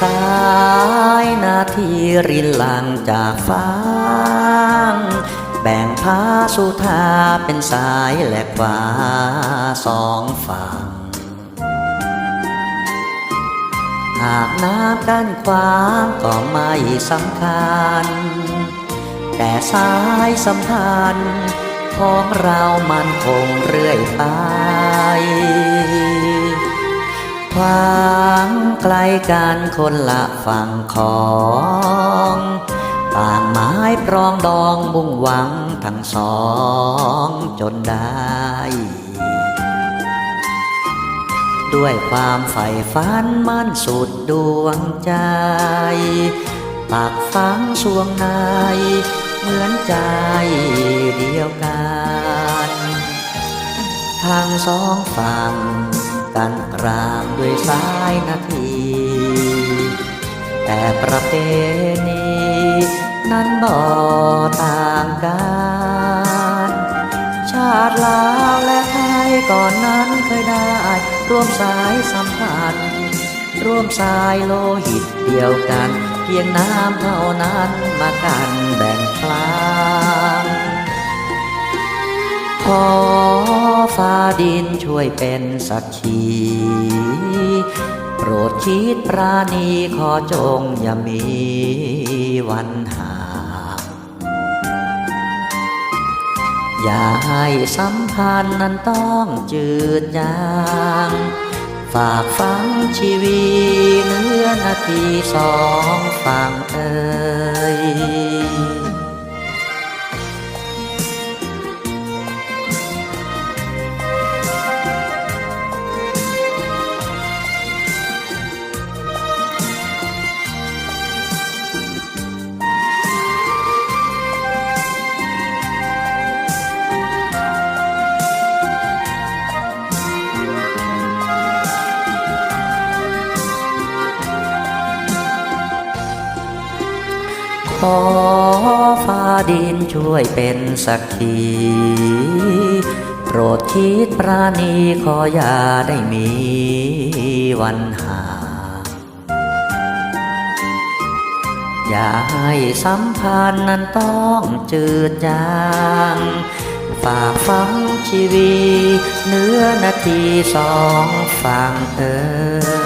สายนาทีรินหลังจากฟ้าง แบ่งพาสุธาเป็นสายและขวาสองฝั่ง หากน้ำกั้นขวาก็ไม่สำคัญ แต่สายสัมพันธ์ของเรามันคงเรื่อยไปความ ไกลกันคนละฝั่งของ ต่างไม้ปรองดองมุ่งหวังทั้งสองจนได้ ด้วยความใฝ่ฝันมั่นสุดดวงใจปักฝังสวงในเหมือนใจเดียวกัน ทางสองฝั่ง กันกลางด้วยสายนาที แต่ประเพณีนั้นบ่ต่างกัน ชาติลาวและไทยก่อนนั้นเคยได้ ร่วมสายสัมพันธ์ ร่วมสายโลหิตเดียวกัน เพียงน้ำเท่านั้นมากันแบ่งคลางขอ ฟ้าดินช่วยเป็นสักขีโปรดคิดปราณีขอจงอย่ามีวันห่างอย่าให้สัมพันธ์นั้นต้องจืดจาง ฝากฟังชีวีเนื้อนาทีสองฝั่งเอ่ย ฟ้าดินช่วยเป็นสักขีโปรดคิดปราณีขออย่าได้มีวันห่างอย่าให้สัมพันธ์นั้นต้องจืดจางฝากฟังชีวี เนื้อนาทีสองฝั่งเอ่ย